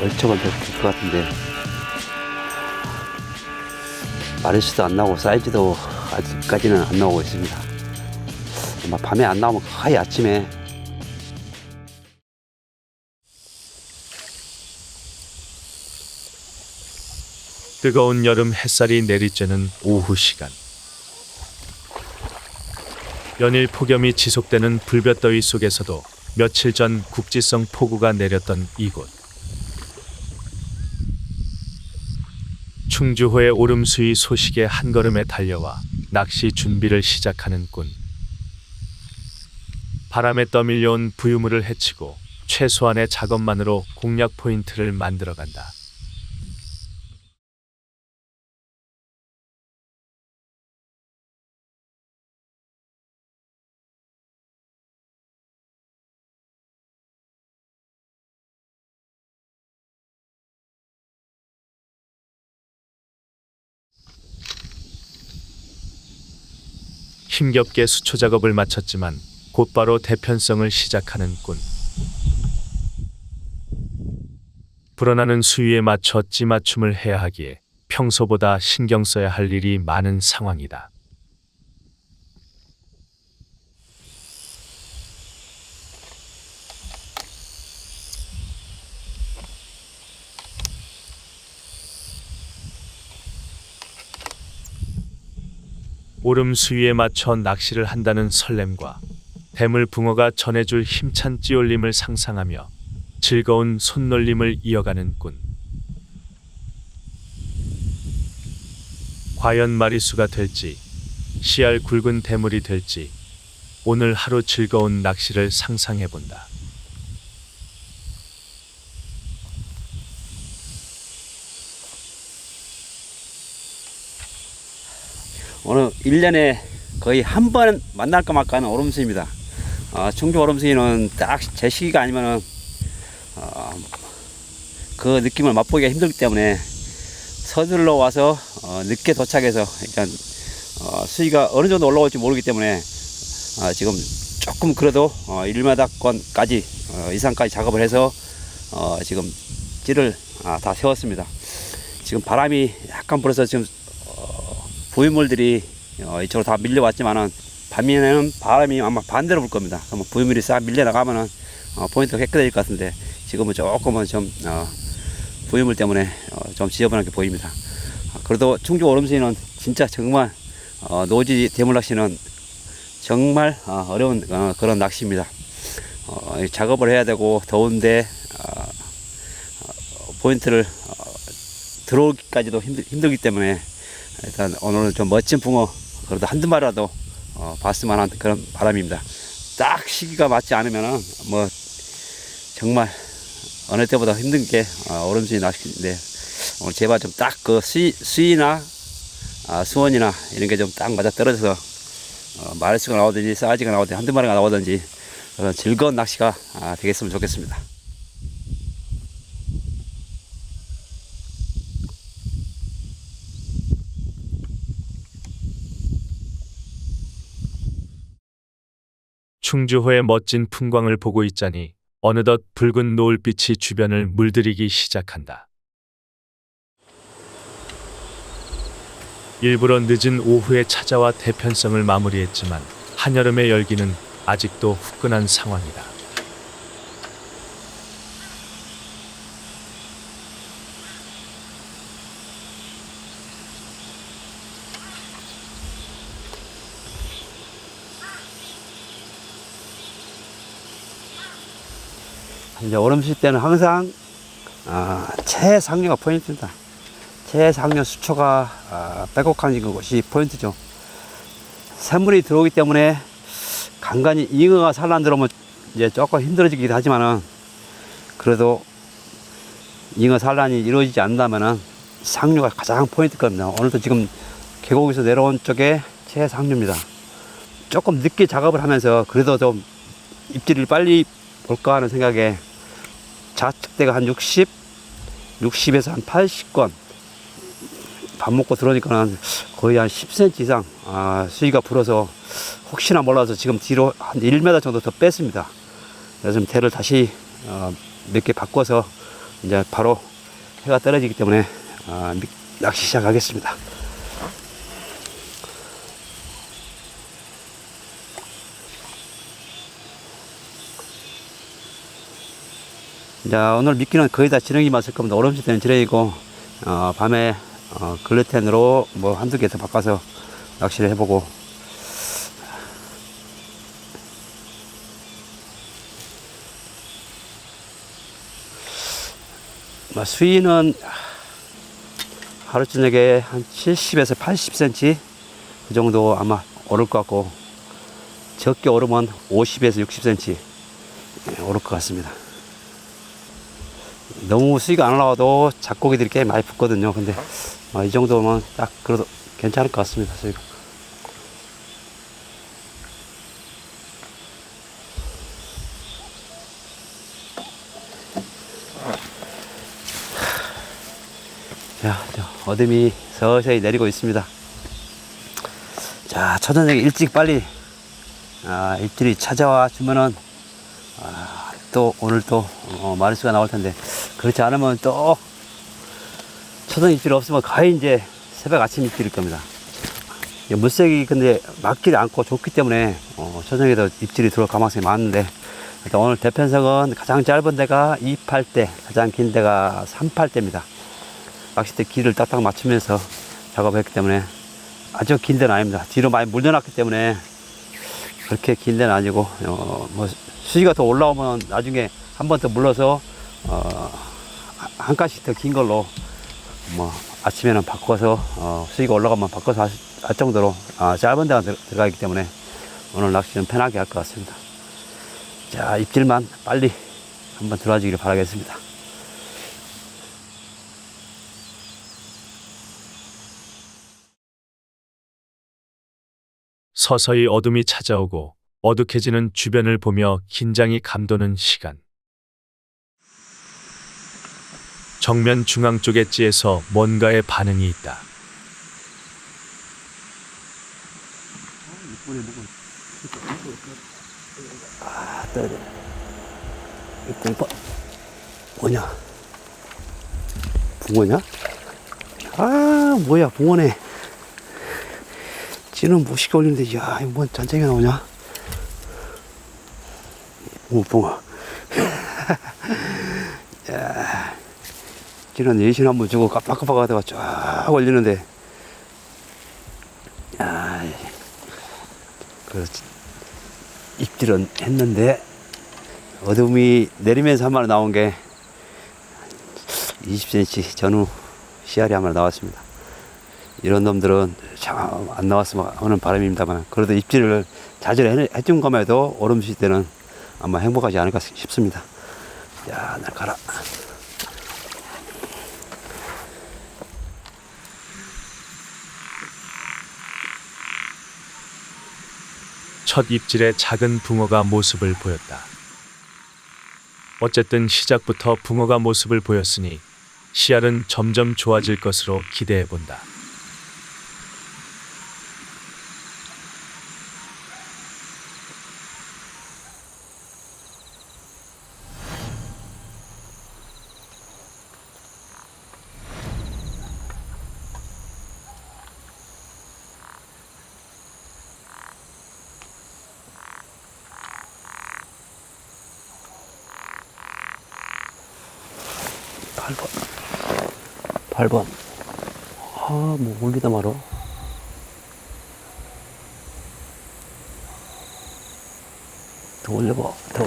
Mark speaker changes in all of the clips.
Speaker 1: 월척은 될것 같은데 마르시도 안 나오고 사이즈도 아직까지는 안 나오고 있습니다. 아마 밤에 안 나오면 거의 아침에
Speaker 2: 뜨거운 여름 햇살이 내리쬐는 오후 시간. 연일 폭염이 지속되는 불볕더위 속에서도 며칠 전 국지성 폭우가 내렸던 이곳. 충주호의 오름수위 소식에 한 걸음에 달려와 낚시 준비를 시작하는 꾼. 바람에 떠밀려온 부유물을 해치고 최소한의 작업만으로 공략 포인트를 만들어 간다. 힘겹게 수초 작업을 마쳤지만 곧바로 대편성을 시작하는 꾼. 불어나는 수위에 맞춰 찌맞춤을 해야 하기에 평소보다 신경 써야 할 일이 많은 상황이다. 오름 수위에 맞춰 낚시를 한다는 설렘과 대물 붕어가 전해줄 힘찬 찌올림을 상상하며 즐거운 손놀림을 이어가는 꾼. 과연 마리수가 될지, 씨알 굵은 대물이 될지, 오늘 하루 즐거운 낚시를 상상해 본다.
Speaker 1: 오늘 1년에 거의 한 번 만날까 말까 하는 오름수입니다. 어, 충주 오름수는 딱 제 시기가 아니면은 어, 그 느낌을 맛보기가 힘들기 때문에 서둘러 와서 어, 늦게 도착해서 일단 어, 수위가 어느 정도 올라올지 모르기 때문에 어, 지금 조금 그래도 어, 1마다권까지 어, 이상까지 작업을 해서 어, 지금 찌를 아, 다 세웠습니다. 지금 바람이 약간 불어서 지금 부유물들이 어, 이쪽으로 다 밀려왔지만은 밤에는 바람이 아마 반대로 불 겁니다. 그러면 부유물이 싹 밀려 나가면은 어, 포인트가 깨끗해질 것 같은데 지금은 조금은 좀 어, 부유물 때문에 어, 좀 지저분하게 보입니다. 아, 그래도 충주 오름수는 진짜 정말 어, 노지 대물 낚시는 정말 어, 어려운 어, 그런 낚시입니다. 어, 이 작업을 해야 되고 더운데 어, 어, 포인트를 어, 들어오기까지도 힘들, 힘들기 때문에 일단 오늘은 좀 멋진 붕어 그래도 한두 마리라도 어, 봤으면 하는 그런 바람입니다. 딱 시기가 맞지 않으면은 뭐 정말 어느 때보다 힘든 게 어, 오름수이 낚시인데 오늘 제발 좀 딱그 수위, 수위나 아, 수원이나 이런 게 좀 딱 맞아 떨어져서 어, 마리수가 나오든지 사이즈가 나오든지 한두 마리가 나오든지 그런 즐거운 낚시가 아, 되겠으면 좋겠습니다.
Speaker 2: 충주호의 멋진 풍광을 보고 있자니 어느덧 붉은 노을빛이 주변을 물들이기 시작한다. 일부러 늦은 오후에 찾아와 대편성을 마무리했지만 한여름의 열기는 아직도 후끈한 상황이다.
Speaker 1: 이제 오름실 때는 항상 아, 최상류가 포인트입니다. 최상류 수초가 아, 빼곡한 것이 포인트죠. 샘물이 들어오기 때문에 간간히 잉어가 산란 들어오면 이제 조금 힘들어지긴 하지만은 그래도 잉어 산란이 이루어지지 않는다면은 상류가 가장 포인트거든요. 오늘도 지금 계곡에서 내려온 쪽에 최상류입니다. 조금 늦게 작업을 하면서 그래도 좀 입질을 빨리 볼까 하는 생각에 좌측대가 한 60, 60에서 한 80건 밥 먹고 들어오니까는 거의 한 10cm 이상 아, 수위가 불어서 혹시나 몰라서 지금 뒤로 한 1m 정도 더 뺐습니다. 그래서 대를 다시 어, 몇 개 바꿔서 이제 바로 해가 떨어지기 때문에 아, 미- 낚시 시작하겠습니다. 자, 오늘 미끼는 거의 다 지렁이만 쓸 겁니다. 오름시 때는 지렁이고, 어, 밤에, 어, 글루텐으로 뭐 한두 개 더 바꿔서 낚시를 해보고, 뭐 수위는 하루 저녁에 한 70에서 80cm 그 정도 아마 오를 것 같고, 적게 오르면 50에서 60cm 오를 것 같습니다. 너무 수위가 안 올라와도 잡고기들이 꽤 많이 붙거든요. 근데 어, 이 정도면 딱 그래도 괜찮을 것 같습니다. 수위가. 자, 저 어둠이 서서히 내리고 있습니다. 자, 초저녁에 일찍 빨리 아, 입질이 찾아와 주면은 아, 또 오늘 또 어, 마리수가 나올 텐데 그렇지 않으면 또 초등 입질 없으면 거의 이제 새벽 아침 입질일 겁니다. 이 물색이 근데 막질 않고 좋기 때문에 어, 초정에도 입질이 들어올 가능성이 많은데 일단 오늘 대편성은 가장 짧은 데가 28대, 가장 긴 데가 38대입니다. 낚싯대 길을 딱딱 맞추면서 작업했기 때문에 아주 긴 데는 아닙니다. 뒤로 많이 물려놨기 때문에 그렇게 긴 데는 아니고 어, 뭐 수위가 더 올라오면 나중에 한 번 더 물러서 어, 한 칸씩 더 긴 걸로 뭐 아침에는 바꿔서 어, 수위가 올라가면 바꿔서 할, 할 정도로 아, 짧은 데가 들, 들어가기 때문에 오늘 낚시는 편하게 할 것 같습니다. 자 입질만 빨리 한번 들어와 주기를 바라겠습니다.
Speaker 2: 서서히 어둠이 찾아오고 어둑해지는 주변을 보며 긴장이 감도는 시간. 정면 중앙 쪽 엣지에서 뭔가의 반응이 있다.
Speaker 1: 아, 돼. 이 공파, 뭐냐? 붕어냐? 아, 뭐야, 붕어네. 찌는 무식이 올리는데, 야, 이거 뭔 전쟁이 나오냐? 오, 붕어. 찌는 예신 한 번 주고 깜빡깜빡 하다가 쫙 올리는데, 야, 그렇지. 입질은 했는데 어둠이 내리면서 한 마리 나온 게 20cm 전후 씨알이 한 마리 나왔습니다. 이런 놈들은 참 안 나왔으면 하는 바람입니다만 그래도 입질을 자주 해- 해준 검에도 오름시 때는 아마 행복하지 않을까 싶습니다. 야, 날 가라.
Speaker 2: 첫 입질에 작은 붕어가 모습을 보였다. 어쨌든 시작부터 붕어가 모습을 보였으니 씨알은 점점 좋아질 것으로 기대해 본다.
Speaker 1: 팔번팔번 아, 뭐, 올리다 말어. 더 올려봐, 더.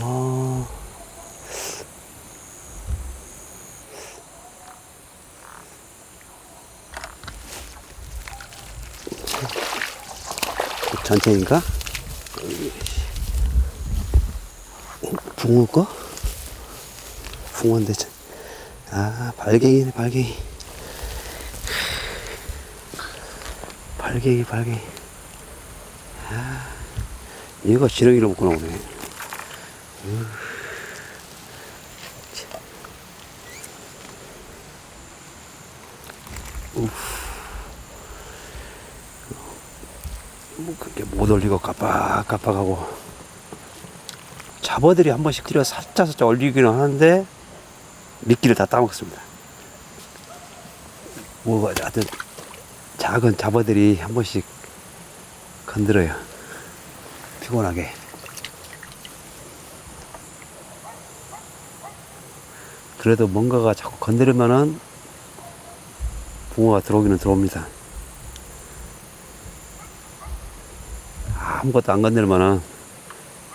Speaker 1: 아. 전체인가? 붕어일 참. 아, 발갱이네, 발갱이. 발갱이, 발갱이. 아, 얘가 지렁이를 먹고 나오네. 우후. 뭐, 그렇게 못 올리고 깜빡깜빡하고. 잡어들이 한 번씩 들여 살짝 살짝 올리기는 하는데 미끼를 다 따먹습니다. 뭐가 하여튼 작은 잡어들이 한 번씩 건드려요. 피곤하게. 그래도 뭔가가 자꾸 건드리면은 붕어가 들어오기는 들어옵니다. 아무것도 안 건드리면은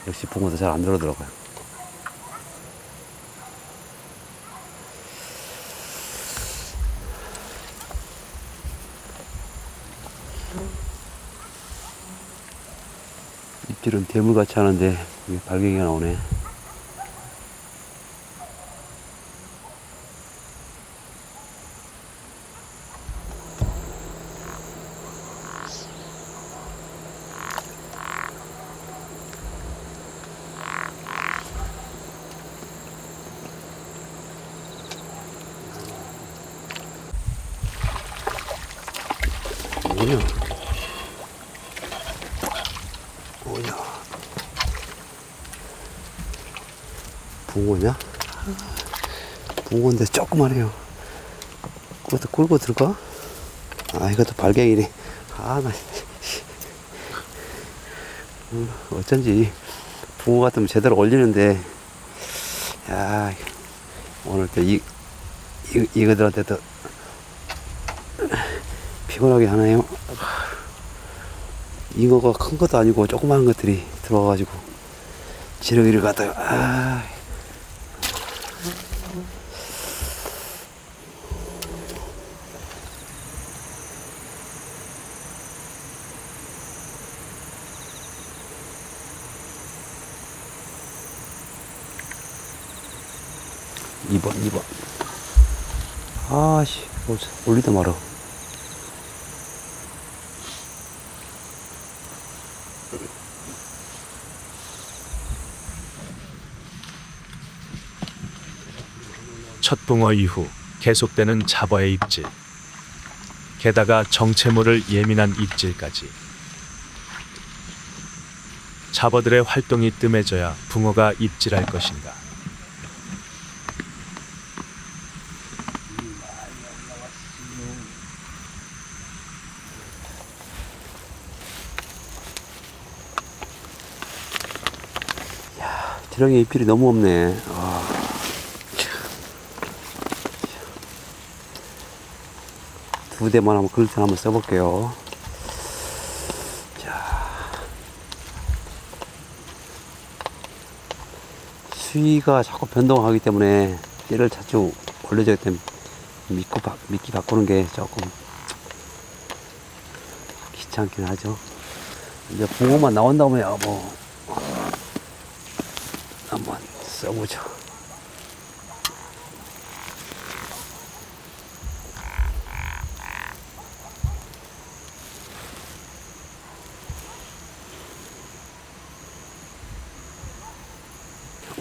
Speaker 1: 역시 붕어도 잘 안 들어오더라고요. 입질은 대물같이 하는데 발갱이가 나오네. 뭐냐? 뭐냐? 붕어냐? 붕어인데 조그만해요. 그것도 끌고 들어가? 아, 이것도 발갱이네. 아, 나. 음, 어쩐지 붕어 같으면 제대로 올리는데, 야, 오늘 또 이, 이, 이거들한테도 피곤하게 하네요. 잉어가 큰 것도 아니고 조그마한 것들이 들어와가지고 지렁이를 갖다가 아 이번이번 아씨 올리다 말아
Speaker 2: 첫 붕어 이후 계속되는 잡어의 입질. 게다가 정체모를 예민한 입질까지. 잡어들의 활동이 뜸해져야 붕어가 입질할 것인가.
Speaker 1: 지렁이 입질이 너무 없네. 아. 두 대만 한번 글루텐 한번 써볼게요. 자. 수위가 자꾸 변동하기 때문에 띠를 자주 올려줘야 때문에 미끼, 바, 미끼 바꾸는 게 조금 귀찮긴 하죠. 이제 붕어만 나온다면 여보 한번 써보죠.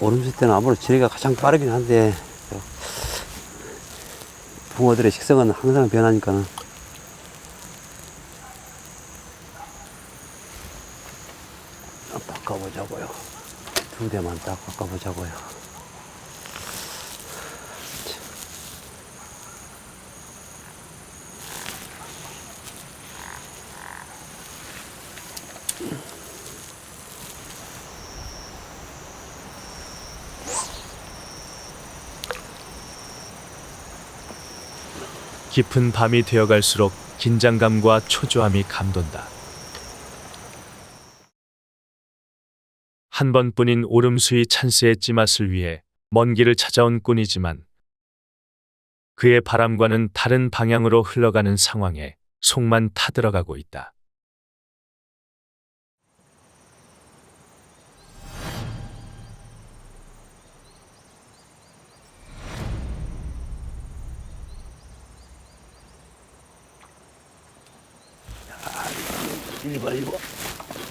Speaker 1: 오름수 때는 아무래도 지뢰가 가장 빠르긴 한데 어, 붕어들의 식성은 항상 변하니까는 아, 바꿔보자고요. 두 대만 딱 바꿔보자고요.
Speaker 2: 깊은 밤이 되어갈수록 긴장감과 초조함이 감돈다. 한 번뿐인 오름수의 찬스의 찌맛을 위해 먼 길을 찾아온 꾼이지만 그의 바람과는 다른 방향으로 흘러가는 상황에 속만 타들어가고 있다.
Speaker 1: 일번 일번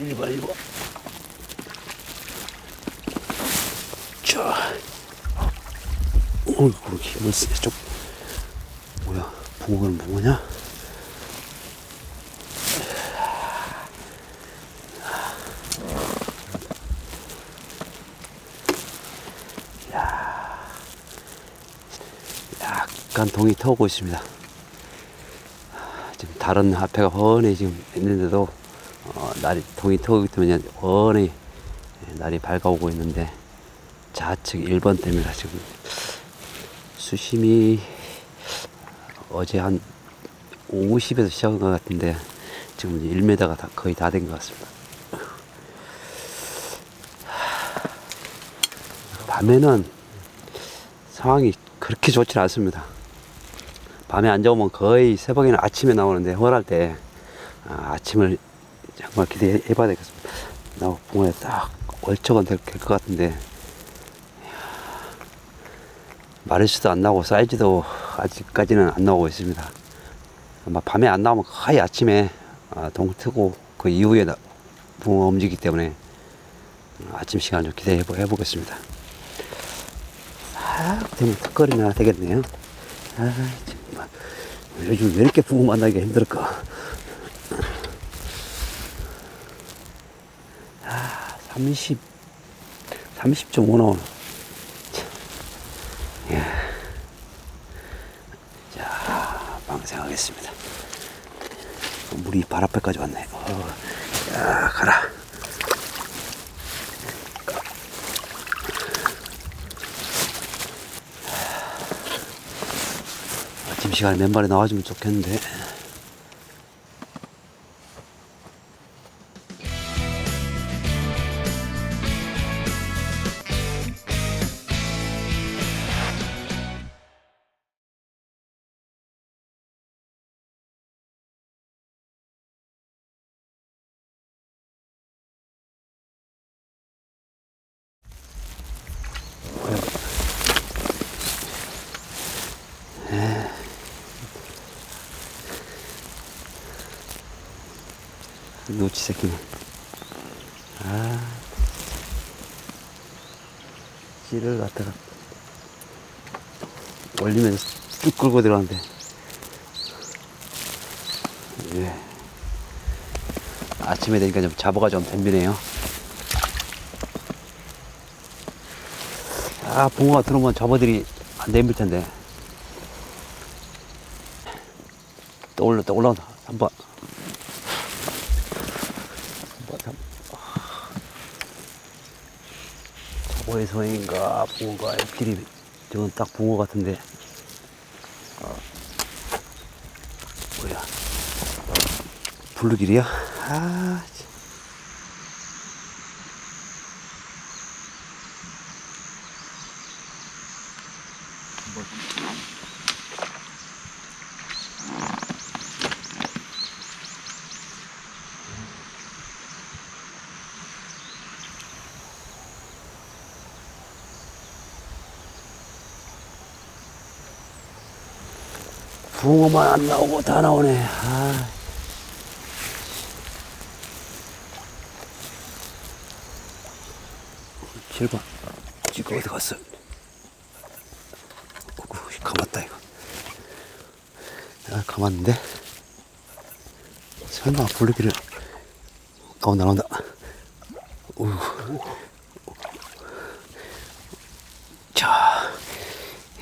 Speaker 1: 일번 일번 어이 그렇게 힘을 쓰네 좀. 뭐야 붕어는 붕어냐? 약간 동이 터오고 있습니다. 지금 다른 화폐가 훤히 지금 있는데도 어, 날이 동이 터기 때문에 훤히 예, 날이 밝아오고 있는데 좌측 1번 때문에 지금. 수심이 어제 한 50에서 시작한 것 같은데 지금 1m가 다 거의 다 된 것 같습니다. 밤에는 상황이 그렇게 좋지 않습니다. 밤에 안 좋으면 거의 새벽에는 아침에 나오는데 허할 때 아, 아침을 정말 기대해 봐야 되겠습니다. 나 붕어에 딱 월척은 될 것 같은데 마르시도 안 나오고 사이즈도 아직까지는 안 나오고 있습니다. 아마 밤에 안 나오면 거의 아침에 아, 동 트고 그 이후에 나- 붕어 움직이기 때문에 아침 시간 좀 기대해 보- 해보겠습니다. 싹 되면 턱걸이나 되겠네요. 아, 정말. 요즘 왜 이렇게 붕어 만나기가 힘들까? 아, 30, 30.5 나오네. 참. 예. 자, 방생하겠습니다. 물이 발 앞에까지 왔네. 어, 야, 가라. 아침 시간에 몇 마리 나와주면 좋겠는데. 노치 새끼는. 아. 씨를 갖다가 올리면서 쑥 끌고 들어가는데. 예. 아침에 되니까 좀 잡아가 좀 덤비네요. 아, 붕어가 들어오면 잡아들이 안 덤빌 텐데. 또 올라, 또 올라온다. 한 번. 뭐, 참. 저 거의 소행인가 붕어가 입질이 저건 딱 붕어 같은데 어. 뭐야 블루길이야? 아 참. 붕어만 안 나오고 다 나오네 아. 칠번 지금 어디 갔어? 어구, 가만다 이거. 야, 가만는데? 설마 블루기를 나온다 나온다. 우. 자,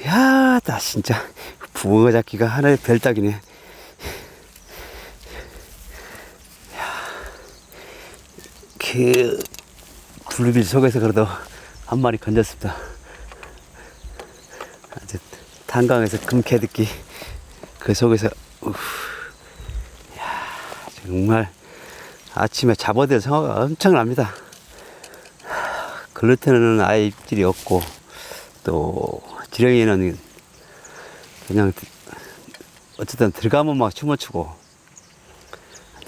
Speaker 1: 야, 나 진짜 붕어 잡기가 하나의 별따기네. 야, 그 블루빌 속에서 그래도 한 마리 건졌습니다. 아주 탄강에서 금캐 듣기 그 속에서 우후, 야, 정말 아침에 잡아들 성화가 엄청납니다. 글루텐은 아예 입질이 없고 또 지렁이는 그냥 어쨌든 들어가면 막 춤을 추고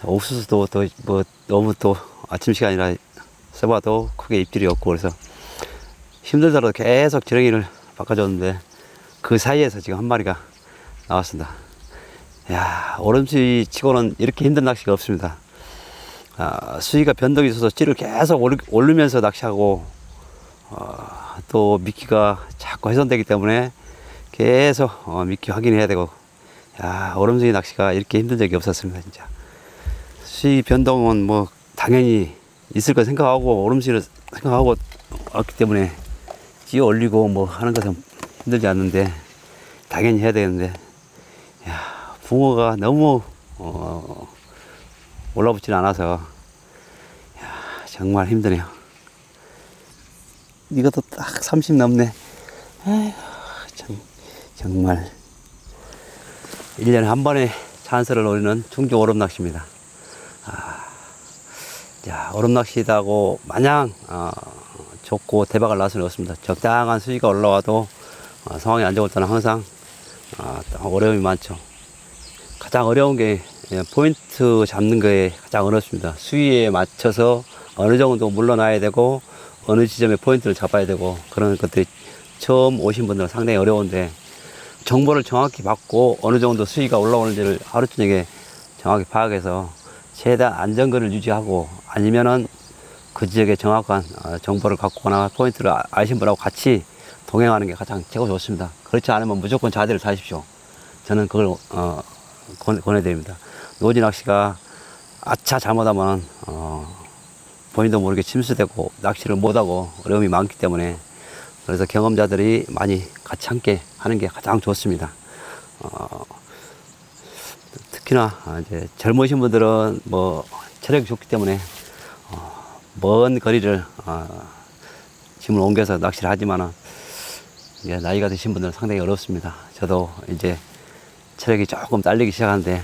Speaker 1: 옥수수도 또 뭐 너무 또 아침 시간이라 써봐도 크게 입질이 없고 그래서 힘들더라도 계속 지렁이를 바꿔줬는데 그 사이에서 지금 한 마리가 나왔습니다. 야 오름수위 치고는 이렇게 힘든 낚시가 없습니다. 아, 수위가 변동이 있어서 찌를 계속 오르, 오르면서 낚시하고 어, 또 미끼가 자꾸 훼손되기 때문에 계속 어, 미끼 확인해야 되고 야 오름수위 낚시가 이렇게 힘든 적이 없었습니다 진짜 수위 변동은 뭐 당연히 있을 거 생각하고 오름수위를 생각하고 왔기 때문에 찌어 올리고 뭐 하는 것은 힘들지 않는데 당연히 해야 되는데 야, 붕어가 너무 어, 올라붙지는 않아서 야, 정말 힘드네요. 이것도 딱 30 넘네. 참, 정말 1년에 한 번의 찬스를 노리는 충주 오름 낚시입니다. 아, 자, 오름 낚시다고 마냥 어, 좋고 대박을 날 수는 없습니다. 적당한 수위가 올라와도 어, 상황이 안 좋을 때는 항상 어, 또 어려움이 많죠. 가장 어려운 게 예, 포인트 잡는 거에 가장 어렵습니다. 수위에 맞춰서 어느 정도 물러나야 되고 어느 지점에 포인트를 잡아야 되고 그런 것들이 처음 오신 분들은 상당히 어려운데 정보를 정확히 받고 어느 정도 수위가 올라오는지를 하루 저녁에 정확히 파악해서 최대한 안전거리를 유지하고 아니면은 그 지역에 정확한 어, 정보를 갖고나 포인트를 아- 아신 분하고 같이 동행하는 게 가장 최고 좋습니다. 그렇지 않으면 무조건 자대를 타십시오. 저는 그걸 어, 권, 권해 드립니다. 노지 낚시가 아차 잘못하면 어, 본인도 모르게 침수되고 낚시를 못하고 어려움이 많기 때문에 그래서 경험자들이 많이 같이 함께 하는 게 가장 좋습니다. 어, 특히나 아, 이제 젊으신 분들은 뭐 체력이 좋기 때문에 어, 먼 거리를 어, 짐을 옮겨서 낚시를 하지만은 이제 나이가 드신 분들은 상당히 어렵습니다. 저도 이제 체력이 조금 딸리기 시작하는데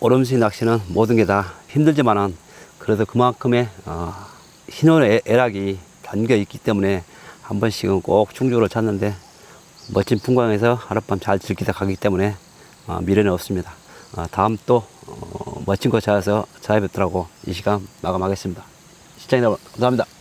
Speaker 1: 오름수 낚시는 모든 게 다 힘들지만은 그래도 그만큼의 어, 신혼의 애락이 담겨 있기 때문에 한 번씩은 꼭 충주를 찾는데 멋진 풍광에서 하룻밤 잘 즐기다 가기 때문에 어, 미련이 없습니다. 어, 다음 또 어, 멋진 곳 찾아서 찾아뵙더라고 이 시간 마감하겠습니다. 시청자 여러분 감사합니다.